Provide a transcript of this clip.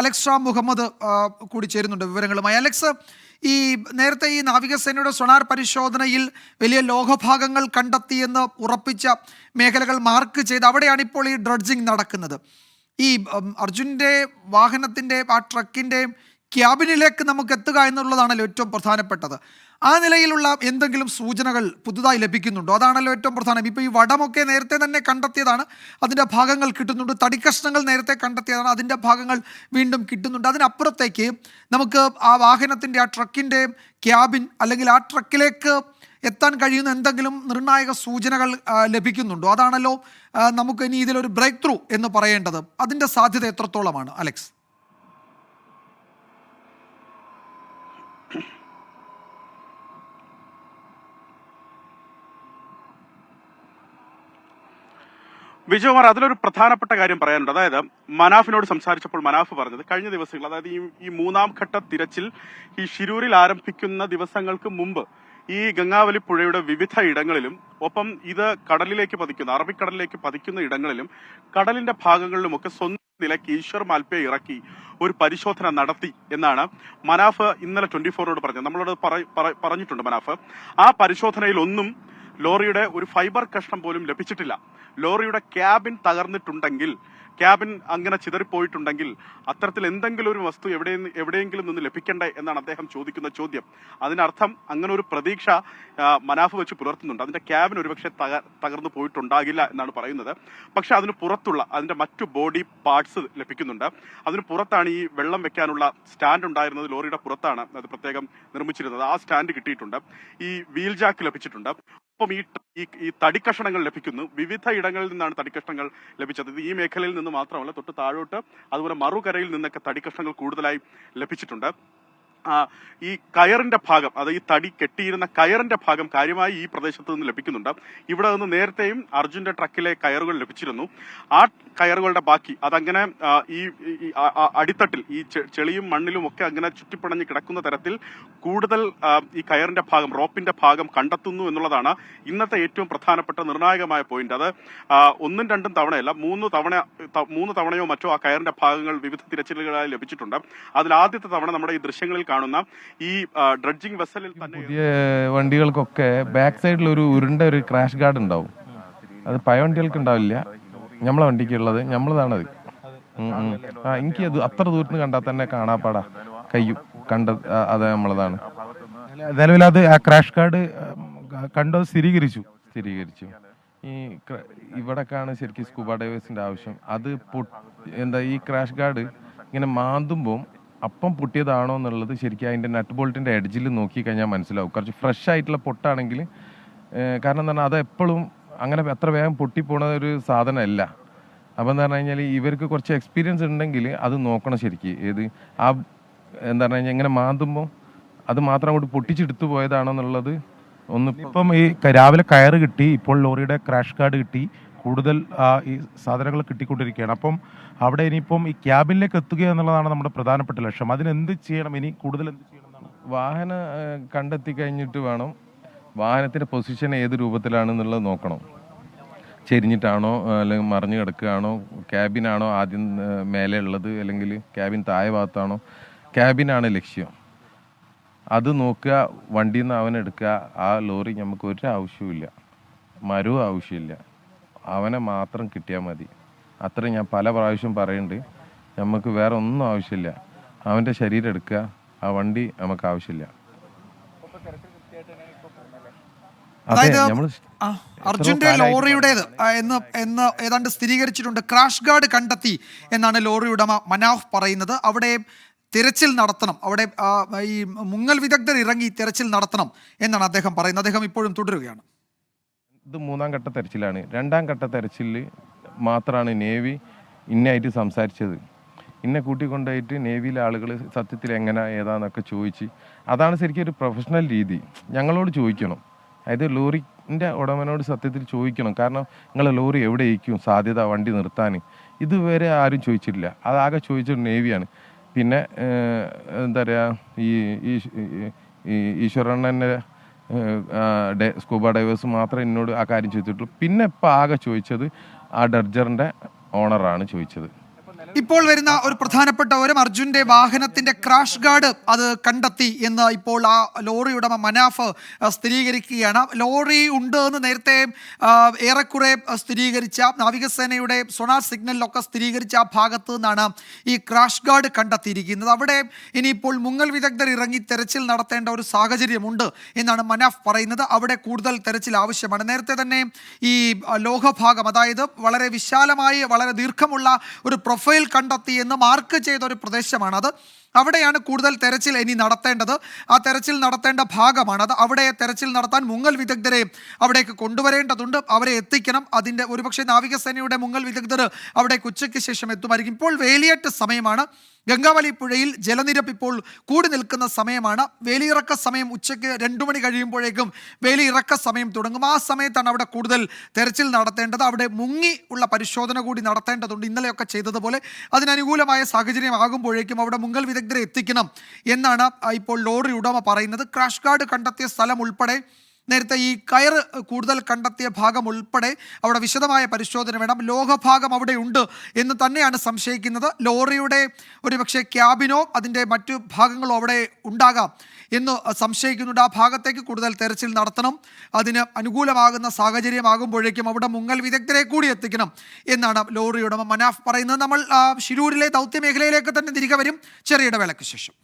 Alex Muhammad കൂടി ചേരുന്നുണ്ട് വിവരങ്ങളുമായി. അലക്സ് ഈ നേരത്തെ ഈ നാവികസേനയുടെ സൊണാർ പരിശോധനയിൽ വലിയ ലോഹഭാഗങ്ങൾ കണ്ടെത്തിയെന്ന് ഉറപ്പിച്ച മേഖലകൾ മാർക്ക് ചെയ്ത് അവിടെയാണ് ഇപ്പോൾ ഈ ഡ്രഡ്ജിങ് നടക്കുന്നത്. ഈ അർജുന്റെ വാഹനത്തിന്റെ ആ ട്രക്കിന്റെ ക്യാബിനിലേക്ക് നമുക്ക് എത്തുക എന്നുള്ളതാണല്ലോ ഏറ്റവും പ്രധാനപ്പെട്ടത്. ആ നിലയിലുള്ള എന്തെങ്കിലും സൂചനകൾ പുതുതായി ലഭിക്കുന്നുണ്ടോ? അതാണല്ലോ ഏറ്റവും പ്രധാനം. ഇപ്പോൾ ഈ വടമൊക്കെ നേരത്തെ തന്നെ കണ്ടെത്തിയതാണ്. അതിന്റെ ഭാഗങ്ങൾ കിട്ടുന്നുണ്ട്. തടിക്കഷ്ണങ്ങൾ നേരത്തെ കണ്ടെത്തിയതാണ്. അതിന്റെ ഭാഗങ്ങൾ വീണ്ടും കിട്ടുന്നുണ്ട്. അതിനപ്പുറത്തേക്ക് നമുക്ക് ആ വാഹനത്തിന്റെ ആ ട്രക്കിന്റെ ക്യാബിൻ അല്ലെങ്കിൽ ആ ട്രക്കിലേക്ക് എത്താൻ കഴിയുന്ന എന്തെങ്കിലും നിർണായക സൂചനകൾ ലഭിക്കുന്നുണ്ടോ? അതാണല്ലോ നമുക്ക് ഇനി ഇതിലൊരു ബ്രേക്ക് ത്രൂ എന്ന് പറയേണ്ടത്. അതിന്റെ സാധ്യത എത്രത്തോളമാണ് അലക്സ്? വിജയകുമാർ അതിലൊരു പ്രധാനപ്പെട്ട കാര്യം പറയാനുണ്ട്. അതായത് മനാഫിനോട് സംസാരിച്ചപ്പോൾ മനാഫ് പറഞ്ഞത് കഴിഞ്ഞ ദിവസങ്ങൾ അതായത് ഈ ഈ മൂന്നാം ഘട്ട തിരച്ചിൽ ഈ ഷിരൂരിൽ ആരംഭിക്കുന്ന ദിവസങ്ങൾക്ക് മുമ്പ് ഈ ഗംഗാവലി പുഴയുടെ വിവിധ ഇടങ്ങളിലും ഒപ്പം ഇത് കടലിലേക്ക് പതിക്കുന്ന അറബിക്കടലിലേക്ക് പതിക്കുന്ന ഇടങ്ങളിലും കടലിന്റെ ഭാഗങ്ങളിലുമൊക്കെ സ്വന്തം നിലയ്ക്ക് ഈശ്വർ മാൽപ്പയെ ഇറക്കി ഒരു പരിശോധന നടത്തി എന്നാണ് മനാഫ് ഇന്നലെ ട്വന്റി ഫോറിനോട് പറഞ്ഞത്. നമ്മളോട് പറ- പറ- പറഞ്ഞിട്ടുണ്ട് മനാഫ്. ആ പരിശോധനയിൽ ഒന്നും ലോറിയുടെ ഒരു ഫൈബർ കഷ്ണം പോലും ലഭിച്ചിട്ടില്ല. ലോറിയുടെ ക്യാബിൻ തകർന്നിട്ടുണ്ടെങ്കിൽ ക്യാബിൻ അങ്ങനെ ചിതറിപ്പോയിട്ടുണ്ടെങ്കിൽ അത്തരത്തിൽ എന്തെങ്കിലും ഒരു വസ്തു എവിടെ എവിടെയെങ്കിലും നിന്ന് ലഭിക്കണ്ടേ എന്നാണ് അദ്ദേഹം ചോദിക്കുന്ന ചോദ്യം. അതിനർത്ഥം അങ്ങനെ ഒരു പ്രതീക്ഷ മനാഫ് വെച്ച് പുലർത്തുന്നുണ്ട്. അതിന്റെ ക്യാബിൻ ഒരുപക്ഷെ തക- തകർന്നു പോയിട്ടുണ്ടാകില്ല എന്നാണ് പറയുന്നത്. പക്ഷെ അതിന് പുറത്തുള്ള അതിന്റെ മറ്റു ബോഡി പാർട്സ് ലഭിക്കുന്നുണ്ട്. അതിന് പുറത്താണ് ഈ വെള്ളം വെക്കാനുള്ള സ്റ്റാൻഡ് ഉണ്ടായിരുന്നത് ലോറിയുടെ പുറത്താണ് അത് പ്രത്യേകം നിർമ്മിച്ചിരുന്നത്. ആ സ്റ്റാൻഡ് കിട്ടിയിട്ടുണ്ട്. ഈ വീൽ ജാക്ക് ലഭിച്ചിട്ടുണ്ട്. ഒപ്പം ഈ ഈ തടിക്കഷണങ്ങൾ ലഭിക്കുന്നു. വിവിധ ഇടങ്ങളിൽ നിന്നാണ് തടിക്കഷ്ണങ്ങൾ ലഭിച്ചത്. ഇത് ഈ മേഖലയിൽ നിന്ന് മാത്രമല്ല തൊട്ട് താഴോട്ട് അതുപോലെ മറുകരയിൽ നിന്നൊക്കെ തടിക്കഷ്ണങ്ങൾ കൂടുതലായി ലഭിച്ചിട്ടുണ്ട്. ഈ കയറിന്റെ ഭാഗം അത് ഈ തടി കെട്ടിയിരുന്ന കയറിന്റെ ഭാഗം കാര്യമായി ഈ പ്രദേശത്ത് നിന്ന് ലഭിക്കുന്നുണ്ട്. ഇവിടെ നിന്ന് നേരത്തെയും അർജുന്റെ ട്രക്കിലെ കയറുകൾ ലഭിച്ചിരുന്നു. ആ കയറുകളുടെ ബാക്കി അതങ്ങനെ ഈ അടിത്തട്ടിൽ ഈ ചെളിയും മണ്ണിലും ഒക്കെ അങ്ങനെ ചുറ്റിപ്പണഞ്ഞ് കിടക്കുന്ന തരത്തിൽ കൂടുതൽ ഈ കയറിന്റെ ഭാഗം റോപ്പിന്റെ ഭാഗം കണ്ടെത്തുന്നു എന്നുള്ളതാണ് ഇന്നത്തെ ഏറ്റവും പ്രധാനപ്പെട്ട നിർണായകമായ പോയിന്റ്. അത് ഒന്നും രണ്ടും തവണയല്ല മൂന്ന് തവണ മൂന്ന് തവണയോ മറ്റോ ആ കയറിന്റെ ഭാഗങ്ങൾ വിവിധ തിരച്ചിലുകളായി ലഭിച്ചിട്ടുണ്ട്. അതിൽ ആദ്യത്തെ തവണ നമ്മുടെ ഈ ദൃശ്യങ്ങളിൽ കാണുന്ന ഈ ഡ്രഡ്ജിംഗ് വെസലിൽ തന്നെ പുതിയ വണ്ടികൾക്കൊക്കെ ബാക്ക് സൈഡിൽ ഒരു ഉരുണ്ട ഒരു ക്രാഷ് ഗാർഡ് ഉണ്ടാവും. അത് പഴയ വണ്ടികൾക്ക് ഉണ്ടാവില്ല. നമ്മളെ വണ്ടിക്ക് ഉള്ളത്. നമ്മളതാണത്. ആ എനിക്ക് അത് അത്ര ദൂരത്ത് നിന്ന് കണ്ടാൽ തന്നെ കാണാപ്പാടാ. കയ്യും കണ്ട അത് നമ്മളതാണ് നിലവിൽ അത് ആ ക്രാഷ് കാർഡ് കണ്ടത് സ്ഥിരീകരിച്ചു. സ്ഥിരീകരിച്ചു. ഈ ഇവിടെക്കാണ് ശരിക്കും സ്കൂബ ഡൈവേഴ്സിന്റെ ആവശ്യം. അത് പൊ- എന്താ ഈ ക്രാഷ് ഗാർഡ് ഇങ്ങനെ മാന്തുമ്പോൾ അപ്പം പൊട്ടിയതാണോ എന്നുള്ളത് ശരിക്കും അതിന്റെ നട്ട് ബോൾട്ടിന്റെ എഡ്ജിൽ നോക്കി കഴിഞ്ഞാൽ മനസ്സിലാവും. കുറച്ച് ഫ്രഷ് ആയിട്ടുള്ള പൊട്ടാണെങ്കിൽ കാരണം എന്താണ് അത് എപ്പോഴും അങ്ങനെ എത്ര വേഗം പൊട്ടിപ്പോണ ഒരു സാധനമല്ല. അപ്പം എന്ന് പറഞ്ഞു കഴിഞ്ഞാൽ ഇവർക്ക് കുറച്ച് എക്സ്പീരിയൻസ് ഉണ്ടെങ്കിൽ അത് നോക്കണം ശരിക്കും. ഏത് ആ എന്താ പറഞ്ഞു കഴിഞ്ഞാൽ ഇങ്ങനെ മാന്തുമ്പോൾ അത് മാത്രം അങ്ങോട്ട് പൊട്ടിച്ചെടുത്തു പോയതാണോ എന്നുള്ളത് ഒന്ന് ഇപ്പം ഈ രാവിലെ കയറ് കിട്ടി ഇപ്പോൾ ലോറിയുടെ ക്രാഷ് കാർഡ് കിട്ടി. കൂടുതൽ ഈ സാധനങ്ങൾ കിട്ടിക്കൊണ്ടിരിക്കുകയാണ്. അപ്പം അവിടെ ഇനിയിപ്പം ഈ ക്യാബിനിലേക്ക് എത്തുക എന്നുള്ളതാണ് നമ്മുടെ പ്രധാനപ്പെട്ട ലക്ഷ്യം. അതിനെന്ത് ചെയ്യണം? ഇനി കൂടുതൽ എന്ത് ചെയ്യണം വാഹനം കണ്ടെത്തി കഴിഞ്ഞിട്ട് വേണം വാഹനത്തിന്റെ പൊസിഷൻ ഏത് രൂപത്തിലാണെന്നുള്ളത് നോക്കണം. ചെരിഞ്ഞിട്ടാണോ അല്ലെങ്കിൽ മറിഞ്ഞു കിടക്കുകയാണോ ക്യാബിനാണോ ആദ്യം മേലെ ഉള്ളത് അല്ലെങ്കിൽ ക്യാബിൻ താഴെ ഭാഗത്താണോ? ക്യാബിനാണ് ലക്ഷ്യം. അത് നോക്കുക വണ്ടിയിൽ നിന്ന് അവൻ എടുക്കുക ആ ലോറി നമുക്ക് ഒരു ആവശ്യവുമില്ല. മരവും ആവശ്യമില്ല. അവനെ മാത്രം കിട്ടിയാൽ മതി. അത്ര ഞാൻ പല പ്രാവശ്യം പറയുന്നുണ്ട് നമുക്ക് വേറെ ഒന്നും ആവശ്യമില്ല. അവന്റെ ശരീരം എടുക്കുക ആ വണ്ടി നമുക്ക് ആവശ്യമില്ല. അതെ അതായത് അർജുന്റെ ലോറിയുടേത് എന്ന് എന്ന് ഏതാണ്ട് സ്ഥിരീകരിച്ചിട്ടുണ്ട്. ക്രാഷ് ഗാർഡ് കണ്ടെത്തി എന്നാണ് ലോറി ഉടമ മനാഫ് പറയുന്നത്. അവിടെ തിരച്ചിൽ നടത്തണം. അവിടെ ഈ മുങ്ങൽ വിദഗ്ധർ ഇറങ്ങി തിരച്ചിൽ നടത്തണം എന്നാണ് അദ്ദേഹം പറയുന്നത്. അദ്ദേഹം ഇപ്പോഴും തുടരുകയാണ്. ഇത് മൂന്നാം ഘട്ട തെരച്ചിലാണ്. രണ്ടാം ഘട്ട തെരച്ചിലിൽ മാത്രമാണ് നേവി ഇന്നായിട്ട് സംസാരിച്ചത്. ഇന്നെ കൂട്ടിക്കൊണ്ടായിട്ട് നേവിയിലെ ആളുകൾ സത്യത്തിൽ എങ്ങനെ ഏതാന്നൊക്കെ ചോദിച്ച്. അതാണ് ശരിക്കും ഒരു പ്രൊഫഷണൽ രീതി. ഞങ്ങളോട് ചോദിക്കണം. അതായത് ലോറിന്റെ ഉടമനോട് സത്യത്തിൽ ചോദിക്കണം. കാരണം നിങ്ങളെ ലോറി എവിടെ ഇരിക്കും? സാധ്യത വണ്ടി നിർത്താൻ. ഇതുവരെ ആരും ചോദിച്ചിട്ടില്ല. അതാകെ ചോദിച്ചത് നേവിയാണ്. പിന്നെ എന്താ പറയുക ഈ ഈശ്വരണ്ണന്റെ സ്കൂബ ഡൈവേഴ്സ് മാത്രമേ എന്നോട് ആ കാര്യം ചോദിച്ചിട്ടുള്ളൂ. പിന്നെ ഇപ്പം ആകെ ചോദിച്ചത് ആ ഡർജറിന്റെ ഓണറാണ് ചോദിച്ചത്. ഇപ്പോൾ വരുന്ന ഒരു പ്രധാനപ്പെട്ട ഒരു അർജുന്റെ വാഹനത്തിന്റെ ക്രാഷ് ഗാർഡ് അത് കണ്ടെത്തി എന്ന് ഇപ്പോൾ ആ ലോറി ഉടമ മനാഫ് സ്ഥിരീകരിക്കുകയാണ്. ലോറി ഉണ്ട് എന്ന് നേരത്തെ ഏറെക്കുറെ സ്ഥിരീകരിച്ച നാവികസേനയുടെ സൊണാർ സിഗ്നലിലൊക്കെ സ്ഥിരീകരിച്ച ആ ഭാഗത്ത് നിന്നാണ് ഈ ക്രാഷ് ഗാർഡ് കണ്ടെത്തിയിരിക്കുന്നത്. അവിടെ ഇനിയിപ്പോൾ മുങ്ങൽ വിദഗ്ധർ ഇറങ്ങി തെരച്ചിൽ നടത്തേണ്ട ഒരു സാഹചര്യമുണ്ട് എന്നാണ് മനാഫ് പറയുന്നത്. അവിടെ കൂടുതൽ തെരച്ചിൽ ആവശ്യമാണ്. നേരത്തെ തന്നെ ഈ ലോഹഭാഗം അതായത് വളരെ വിശാലമായി വളരെ ദീർഘമുള്ള ഒരു പ്രൊഫൈൽ കണ്ടെത്തി എന്ന് മാർക്ക് ചെയ്ത ഒരു പ്രദേശമാണ്. അത് അവിടെയാണ് കൂടുതൽ തെരച്ചിൽ ഇനി നടത്തേണ്ടത്. ആ തെരച്ചിൽ നടത്തേണ്ട ഭാഗമാണ്. അത് അവിടെ തെരച്ചിൽ നടത്താൻ മുങ്ങൽ വിദഗ്ധരെ അവിടേക്ക് കൊണ്ടുവരേണ്ടതുണ്ട്. അവരെ എത്തിക്കണം. അതിന്റെ ഒരുപക്ഷെ നാവികസേനയുടെ മുങ്ങൽ വിദഗ്ധർ അവിടേക്ക് ഉച്ചയ്ക്ക് ശേഷം എത്തുമായിരിക്കും. ഇപ്പോൾ വേലിയേറ്റ സമയമാണ്. ഗംഗാവലി പുഴയിൽ ജലനിരപ്പ് ഇപ്പോൾ കൂടി നിൽക്കുന്ന സമയമാണ്. വേലിയിറക്ക സമയം ഉച്ചയ്ക്ക് രണ്ടു മണി കഴിയുമ്പോഴേക്കും വേലിയിറക്ക സമയം തുടങ്ങും. ആ സമയത്താണ് അവിടെ കൂടുതൽ തെരച്ചിൽ നടത്തേണ്ടത്. അവിടെ മുങ്ങി ഉള്ള പരിശോധന കൂടി നടത്തേണ്ടതുണ്ട്. ഇന്നലെയൊക്കെ ചെയ്തതുപോലെ. അതിനനുകൂലമായ സാഹചര്യം ആകുമ്പോഴേക്കും അവിടെ മുങ്ങൽ വിദഗ്ധരെ എത്തിക്കണം എന്നാണ് ഇപ്പോൾ ലോറി ഉടമ പറയുന്നത്. ക്രാഷ് ഗാർഡ് കണ്ടെത്തിയ സ്ഥലം ഉൾപ്പെടെ നേരത്തെ ഈ കയർ കൂടുതൽ കണ്ടെത്തിയ ഭാഗം ഉൾപ്പെടെ അവിടെ വിശദമായ പരിശോധന വേണം. ലോഹഭാഗം അവിടെ ഉണ്ട് എന്ന് തന്നെയാണ് സംശയിക്കുന്നത്. ലോറിയുടെ ഒരുപക്ഷെ ക്യാബിനോ അതിന്റെ മറ്റു ഭാഗങ്ങളോ അവിടെ ഉണ്ടാകാം എന്ന് സംശയിക്കുന്നുണ്ട്. ആ ഭാഗത്തേക്ക് കൂടുതൽ തെരച്ചിൽ നടത്തണം. അതിന് അനുകൂലമാകുന്ന സാഹചര്യമാകുമ്പോഴേക്കും അവിടെ മുങ്ങൽ വിദഗ്ധരെ കൂടി എത്തിക്കണം എന്നാണ് ലോറി ഉടമ മനാഫ് പറയുന്നത്. നമ്മൾ ശിരൂരിലെ ദൗത്യ മേഖലയിലേക്ക് തന്നെ തിരികെ വരും. ചെറിയ ഇടവേളയ്ക്ക് ശേഷം.